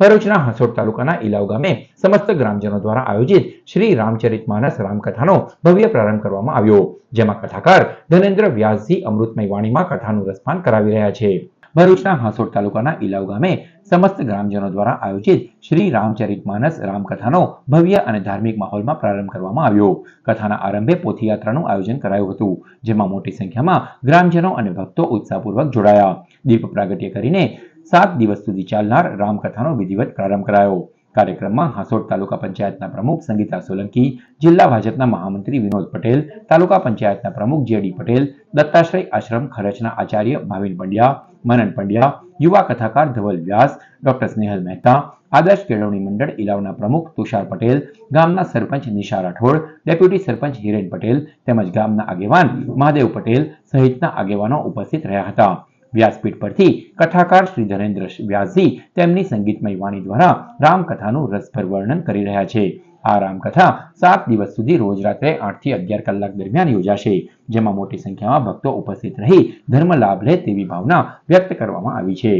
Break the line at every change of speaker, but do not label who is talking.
ભરૂચના હસોડ તાલુકાના ઇલાવ ગામે સમસ્ત ગ્રામજનો દ્વારા આયોજિત શ્રી રામચરિતમાનસ રામકથાનો ભવ્ય પ્રારંભ કરવામાં આવ્યો, જેમાં કથાકાર ધનેન્દ્ર વ્યાસજી અમૃતમય વાણીમાં કથાનું રસપાન કરાવી રહ્યા છે. ભરૂચના હાંસોડ તાલુકાના ઇલાવ ગામે સમસ્ત ગ્રામજનો દ્વારા આયોજિત શ્રી રામચરિતમાનસ રામકથાનો ભવ્ય અને ધાર્મિક માહોલમાં પ્રારંભ કરવામાં આવ્યો. કથાના આરંભે પોથીયાત્રાનું આયોજન કરાયું હતું, જેમાં મોટી સંખ્યામાં ગ્રામજનો અને ભક્તો ઉત્સાહપૂર્વક જોડાયા. દીપ પ્રાગટ્ય કરીને સાત દિવસ સુધી ચાલનાર રામકથાનો વિધિવત પ્રારંભ કરાયો. કાર્યક્રમમાં હાંસોડ તાલુકા પંચાયતના પ્રમુખ સંગીતા સોલંકી, જિલ્લા ભાજપના મહામંત્રી વિનોદ પટેલ, તાલુકા પંચાયતના પ્રમુખ જેડી પટેલ, દત્તાશ્રય આશ્રમ ખરચના આચાર્ય ભાવિન પંડ્યા, મનન પંડ્યા, યુવા કથાકાર ધવલ વ્યાસ, ડોક્ટર સ્નેહલ મહેતા, આદર્શ કેળવણી મંડળ ઇલાવના પ્રમુખ તુષાર પટેલ, ગામના સરપંચ નિશા રાઠોડ, ડેપ્યુટી સરપંચ હિરેન પટેલ તેમજ ગામના આગેવાન મહાદેવ પટેલ સહિતના આગેવાનો ઉપસ્થિત રહ્યા હતા. વ્યાસપીઠ પરથી કથાકાર શ્રી ધનેન્દ્ર વ્યાસજી તેમની સંગીતમય વાણી દ્વારા રામકથાનું રસભર વર્ણન કરી રહ્યા છે. આ રામકથા સાત દિવસ સુધી રોજ રાત્રે આઠથી અગિયાર કલાક દરમિયાન યોજાશે, જેમાં મોટી સંખ્યામાં ભક્તો ઉપસ્થિત રહી ધર્મ લાભ લે તેવી ભાવના વ્યક્ત કરવામાં આવી છે.